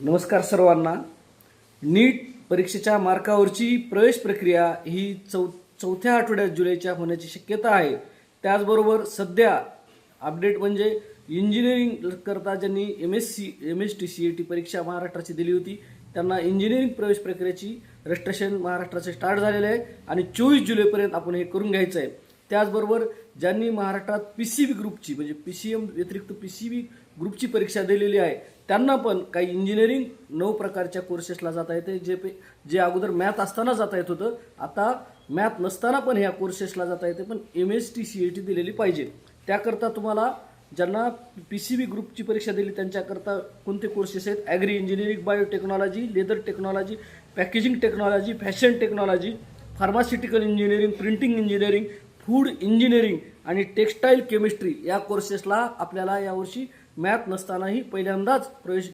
नमस्कार सर्वांना. नीट परीक्षेच्या मार्कावरची प्रवेश प्रक्रिया ही चौ चौथ्या आठवड्यात जुलैच्या होण्याची शक्यता आहे. त्याचबरोबर सध्या अपडेट म्हणजे इंजिनिअरिंग करता ज्यांनी M S C M S T C A T परीक्षा महाराष्ट्राची दिली होती त्यांना इंजिनिअरिंग प्रवेश प्रक्रियेची रजिस्ट्रेशन महाराष्ट्राचे स्टार्ट झालेले आहे आणि चोवीस जुलैपर्यंत आपण हे करून घ्यायचं आहे. त्याचबरोबर ज्यांनी महाराष्ट्रात पी सी बी ग्रुपची म्हणजे पी सी एम व्यतिरिक्त पी सी बी ग्रुपची परीक्षा दिलेली आहे त्यांना पण काही इंजिनिअरिंग नऊ प्रकारच्या कोर्सेसला जाता येते जे पे जे अगोदर मॅथ असताना जाता येत होतं आता मॅथ नसताना पण ह्या कोर्सेसला जाता येते पण M S T C A T दिलेली पाहिजे. त्याकरता तुम्हाला ज्यांना पी सी बी ग्रुपची परीक्षा दिली त्यांच्याकरता कोणते कोर्सेस आहेत? Agri engineering biotechnology leather technology packaging technology fashion technology pharmaceutical engineering printing engineering food engineering आणि टेक्स्टाईल केमिस्ट्री या कोर्सेसला आपल्याला यावर्षी मॅथ नसतानाही पहिल्यांदाच प्रवेश